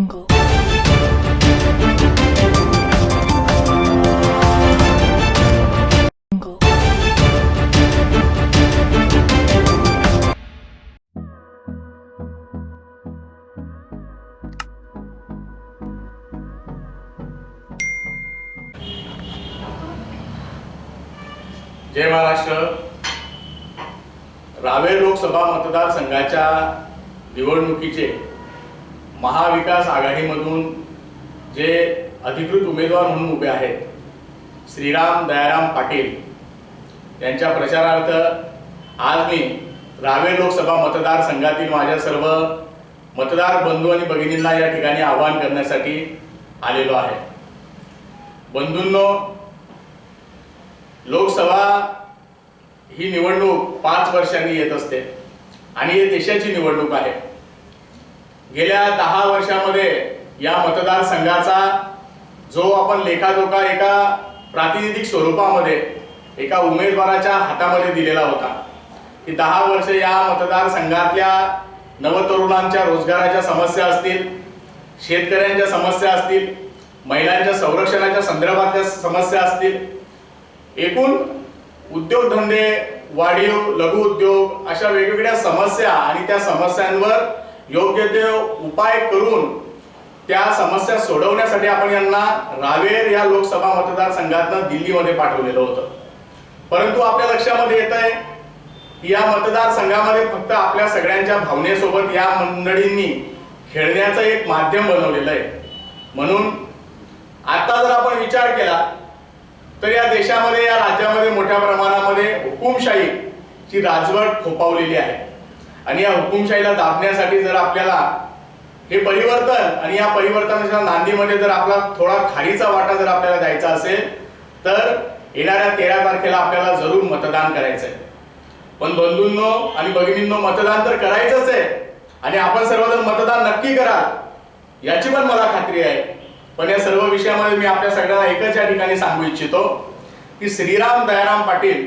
jungle. जय महाराष्ट्र रावेर लोकसभा मतदारसंघाच्या निवडणुकीचे महाविकास आघाडीमधून जे अधिकृत उमेदवार म्हणून उभे आहेत श्रीराम दयाराम पाटील यांच्या प्रचारार्थ आज मी रावे लोकसभा मतदारसंघातील माझ्या सर्व मतदार बंधू आणि भगिनींना या ठिकाणी आवाहन करण्यासाठी आलेलो आहे. बंधूंनो लोकसभा ही निवडणूक पाच वर्षांनी येत असते आणि ही देशाची निवडणूक आहे. गेल्या दहा वर्षामध्ये या मतदारसंघाचा जो आपण लेखाजोखा एका प्रातिनिधिक स्वरूपामध्ये एका उमेदवाराच्या हातामध्ये दिलेला होता की दहा वर्ष या मतदारसंघातल्या नवतरुणांच्या रोजगाराच्या समस्या असतील शेतकऱ्यांच्या समस्या असतील महिलांच्या संरक्षणाच्या संदर्भातल्या समस्या असतील. एकूण उद्योगधंदे वाढीव लघु उद्योग अशा वेगवेगळ्या समस्या आणि त्या समस्यांवर योग्य ते उपाय करून त्या समस्या सोडवण्यासाठी आपण यांना रावेर या लोकसभा मतदारसंघातनं दिल्लीमध्ये पाठवलेलं होतं. परंतु आपल्या लक्षामध्ये येत आहे की या मतदारसंघामध्ये फक्त आपल्या सगळ्यांच्या भावनेसोबत या मंडळींनी खेळण्याचं एक माध्यम बनवलेलं आहे. म्हणून आता जर आपण विचार केला तर या देशामध्ये या राज्यामध्ये मोठ्या प्रमाणामध्ये हुकुमशाहीची राजवट फोपावलेली आहे. आणि या हुकुमशाहीला दाबण्यासाठी जर आपल्याला हे परिवर्तन आणि या परिवर्तनाच्या नांदीमध्ये जर आपला थोडा खारीचा वाटा जर आपल्याला द्यायचा असेल तर येणाऱ्या तेरा तारखेला आपल्याला जरूर मतदान करायचं आहे पण बंधूंनो आणि भगिनींनो मतदान तर करायचंच आहे. आणि आपण सर्वजण मतदान नक्की कराल याची पण मला खात्री आहे. पण या सर्व विषयामध्ये मी आपल्या सगळ्यांना एकच या ठिकाणी सांगू इच्छितो की श्रीराम दयाराम पाटील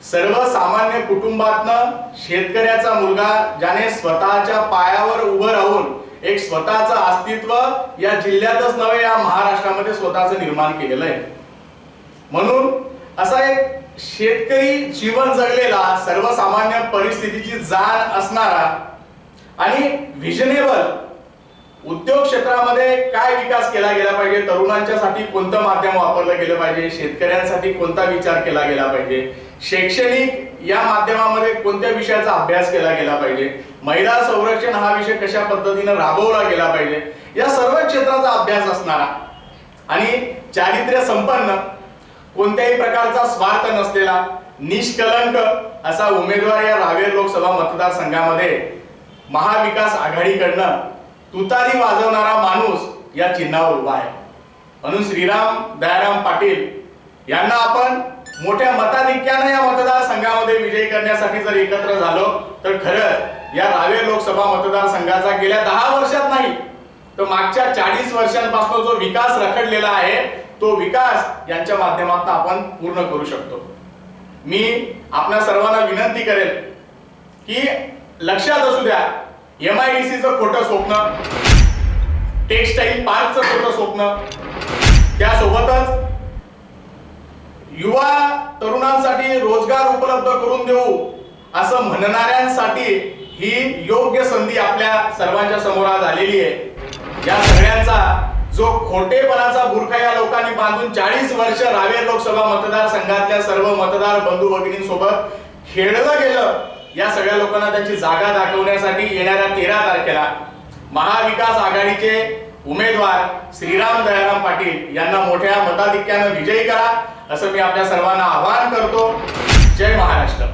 सर्वसामान्य कुटुंबातनं शेतकऱ्याचा मुलगा ज्याने स्वतःच्या पायावर उभं राहून एक स्वतःचं अस्तित्व या जिल्ह्यातच नव्हे या महाराष्ट्रामध्ये स्वतःचं निर्माण केलेलं आहे. म्हणून असा एक शेतकरी जीवन जगलेला सर्वसामान्य परिस्थितीची जाण असणारा आणि व्हिजनेबल उद्योग क्षेत्रामध्ये काय विकास केला गेला पाहिजे तरुणांच्यासाठी कोणतं माध्यम वापरलं गेलं पाहिजे शेतकऱ्यांसाठी कोणता विचार केला गेला पाहिजे शैक्षणिक या माध्यमामध्ये कोणत्या विषयाचा अभ्यास केला गेला पाहिजे? महिला संरक्षण हा विषय कशा पद्धतीने राबवला गेला पाहिजे? या सर्व क्षेत्राचा अभ्यास असणारा आणि चारित्र्य संपन्न कोणत्याही प्रकारचा स्वार्थ नसलेला निष्कलंक असा उमेदवार या रावेर लोकसभा मतदारसंघामध्ये महाविकास आघाडीकडनं तुतारी वाजवणारा माणूस या चिन्हावर उभा आहे. म्हणून श्रीराम दयाराम पाटील यांना आपण मोठ्या मताधिक्यानं या मतदारसंघामध्ये विजयी करण्यासाठी जर एकत्र झालो तर खरंच या रावे लोकसभा मतदारसंघाचा गेल्या दहा वर्षात नाही तर मागच्या चाळीस वर्षांपासून जो विकास रखडलेला आहे तो विकास यांच्या माध्यमातून आपण पूर्ण करू शकतो. मी आपल्या सर्वांना विनंती करेल की लक्षात असू द्या एम आय डी सीचं खोटं स्वप्न टेक्सटाईल पार्कचं खोटं स्वप्न त्यासोबतच युवा तरुणांसाठी रोजगार उपलब्ध करून देऊ असं म्हणणाऱ्यांसाठी ही योग्य संधी आपल्या सर्वांच्या समोर आज आलेली आहे. या सगळ्यांचा जो खोटेपणाचा बुरखा या लोकांनी बांधून चाळीस वर्ष रावेर लोकसभा मतदारसंघातल्या सर्व मतदार बंधू भगिनींसोबत खेळलं गेलं या सगळ्या लोकांना त्यांची जागा दाखवण्यासाठी येणाऱ्या तेरा तारखेला महाविकास आघाडीचे उमेदवार श्रीराम दयाराम पाटील यांना मोठ्या मताधिक्यानं विजयी करा असं मी आपल्या सर्वांना आवाहन करतो. जय महाराष्ट्र.